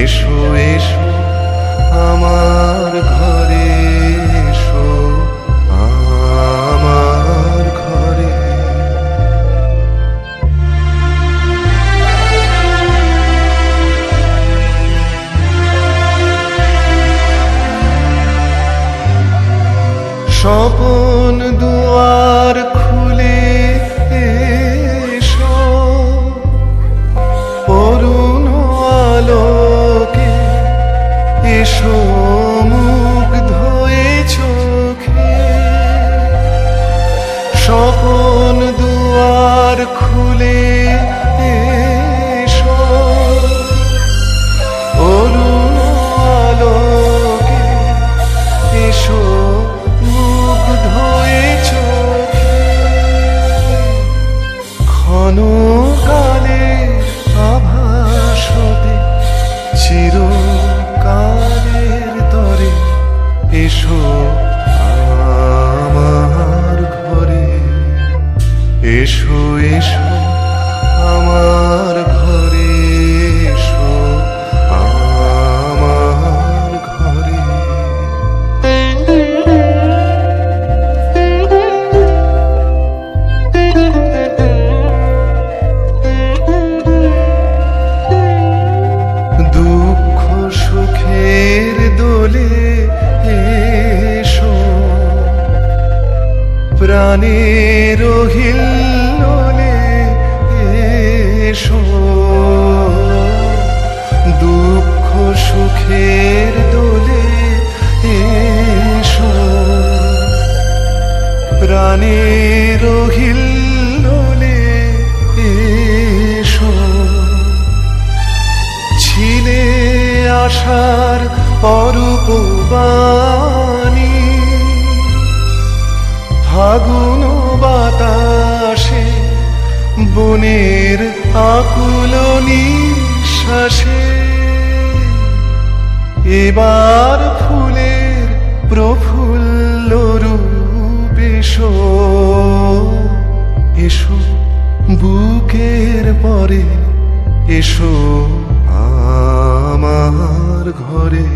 এসো এসো আমার ঘরে এসো আমার ঘরে। স্বপন দুয়ার স্বপন দুয়ার খুলে কালে আভাসতে চিরকালের এসো এসো আমার ঘরে এসো আমার ঘরে। দুঃখ সুখের দোলে এসো প্রাণের হিল্লোলে দুঃখ সুখের দোলে এসো। প্রাণের হিল্লোলে এসো। ছিলে আশার অরূপ বাণী বনের আকুল নিঃশ্বাসে। এবার ফুলের প্রফুল্ল রূপ এসো। বুকের পরে এসো। আমার ঘরে